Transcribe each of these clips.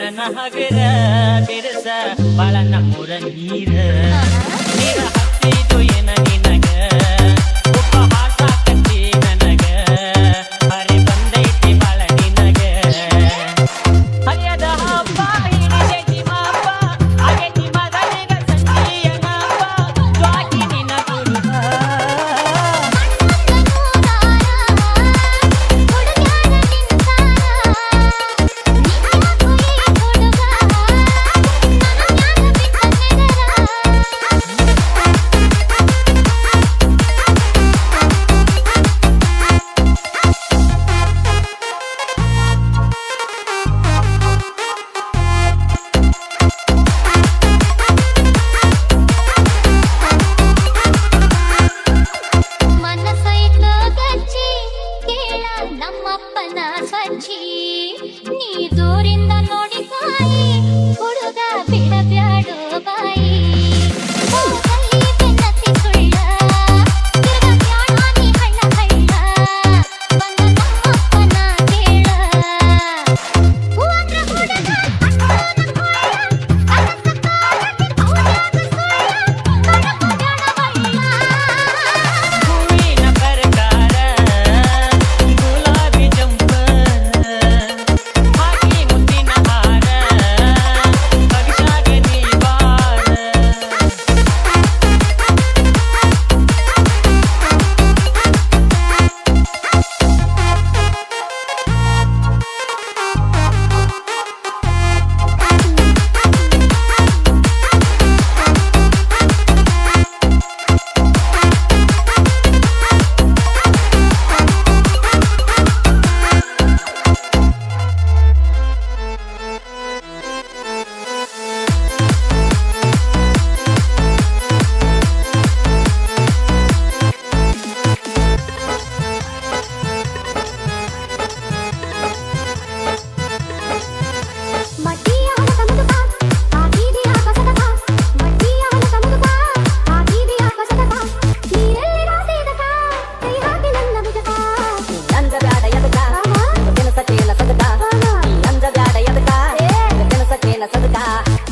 መናገሪያ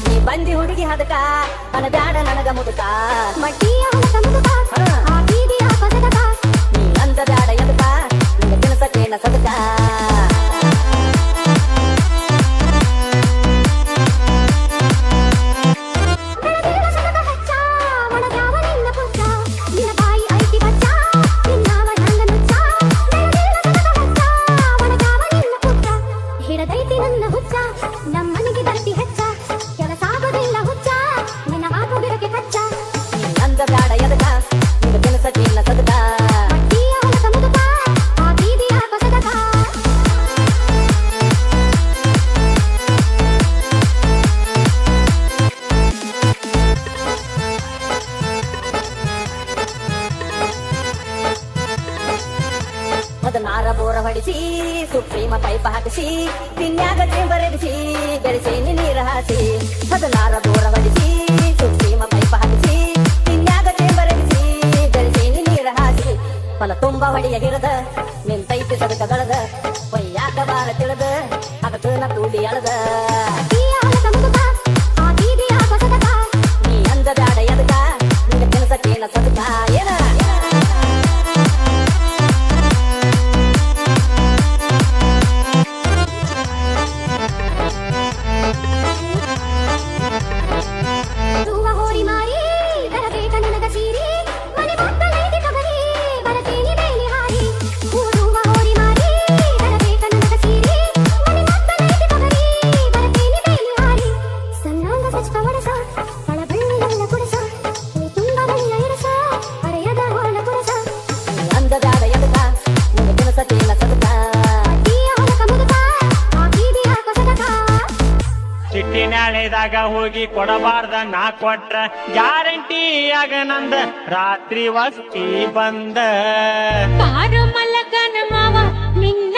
ನೀ ಬಂದಿ ಹುಡುಗಿ ಹದಕ ನನ ಬ್ಯಾಡ ನನಗ ಮುದುಕ. ಮಡ್ಡಿಯ ಚಪ್ಪಲ ತುಂಬಾ ಹೊಡಿಯ ಹಿಡದ ನಿನ್ ತೈತಿ ಸದಕ ಬೆಳೆದ ಪೊಯ್ಯಾಕ ಬಾರ ತಿಳಿದ ಅದಕ್ಕೆ ನೂಲಿ ಅಳದ ಹೋಗಿ ಕೊಡಬಾರ್ದ ನಾ ಕೊಟ್ರ ಗ್ಯಾರಂಟಿಯಾಗ ನಂದ ರಾತ್ರಿ ವಸ್ತಿ ಬಂದ. ಮಲಗನ ಮಾವ ನಿನ್ನ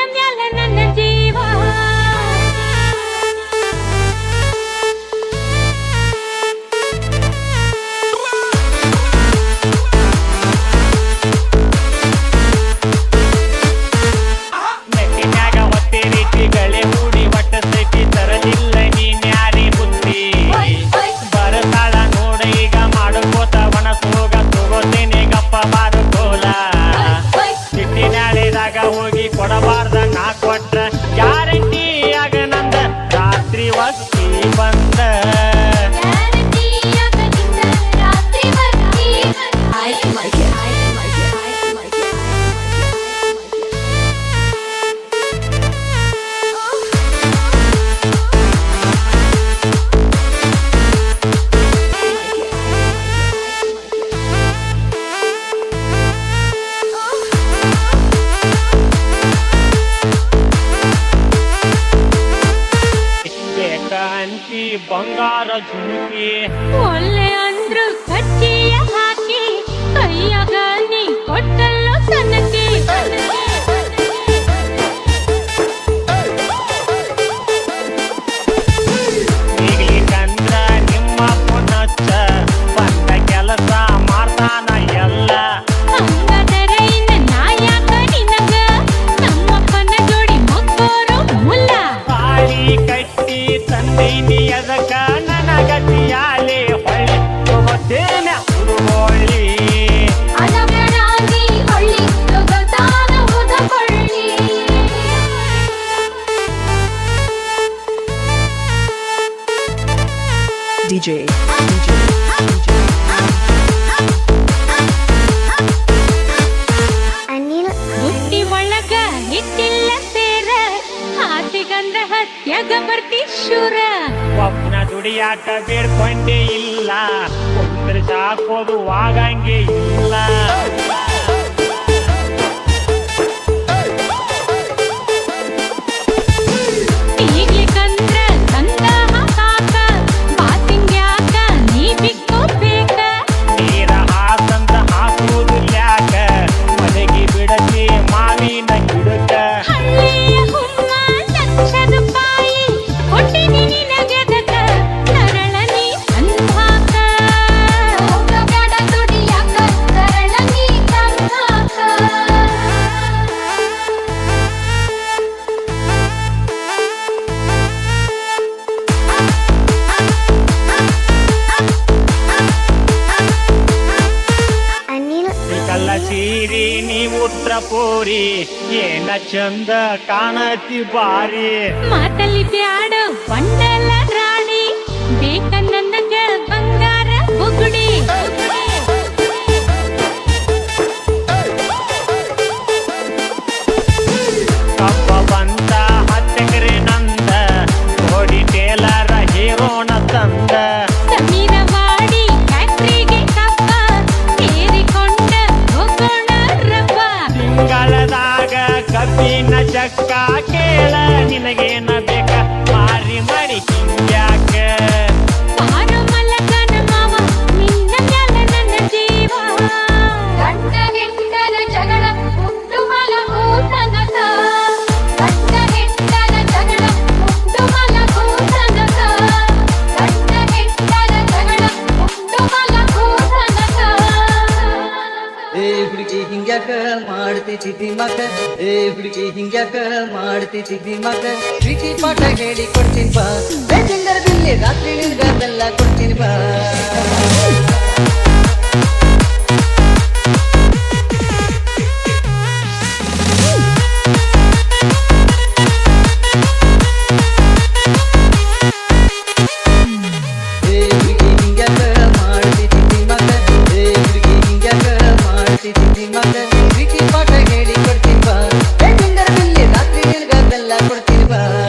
ಯಾಕ ಬೇಡ್ಕೊಂಡೇ ಇಲ್ಲ. ಅಂದ್ರೆ ಸಾಕೋದು ಆಗಂಗೆ ಇಲ್ಲ. पोरा पोरी येना चंद कानाती बारी मातली प्याड पंड ಮಾಡ್ತಿದ್ದಿ ಮಗ ಏ ಹುಡುಗಿ ಹಿಂಗ್ಯಾಕ ಮಾಡ್ತಿದ್ದಿ ಮಗ ಪ್ರೀತಿ ಪಾಠ ಹೇಳಿ ಕೊಡ್ತೀನಿ ಬಾ ಬೇಜಂಗರದಲ್ಲಿ ರಾತ್ರಿ ನಿಂದ ಬೆಲ್ಲ ಕೊಡ್ತೀನಿ ಬಾ. Bye.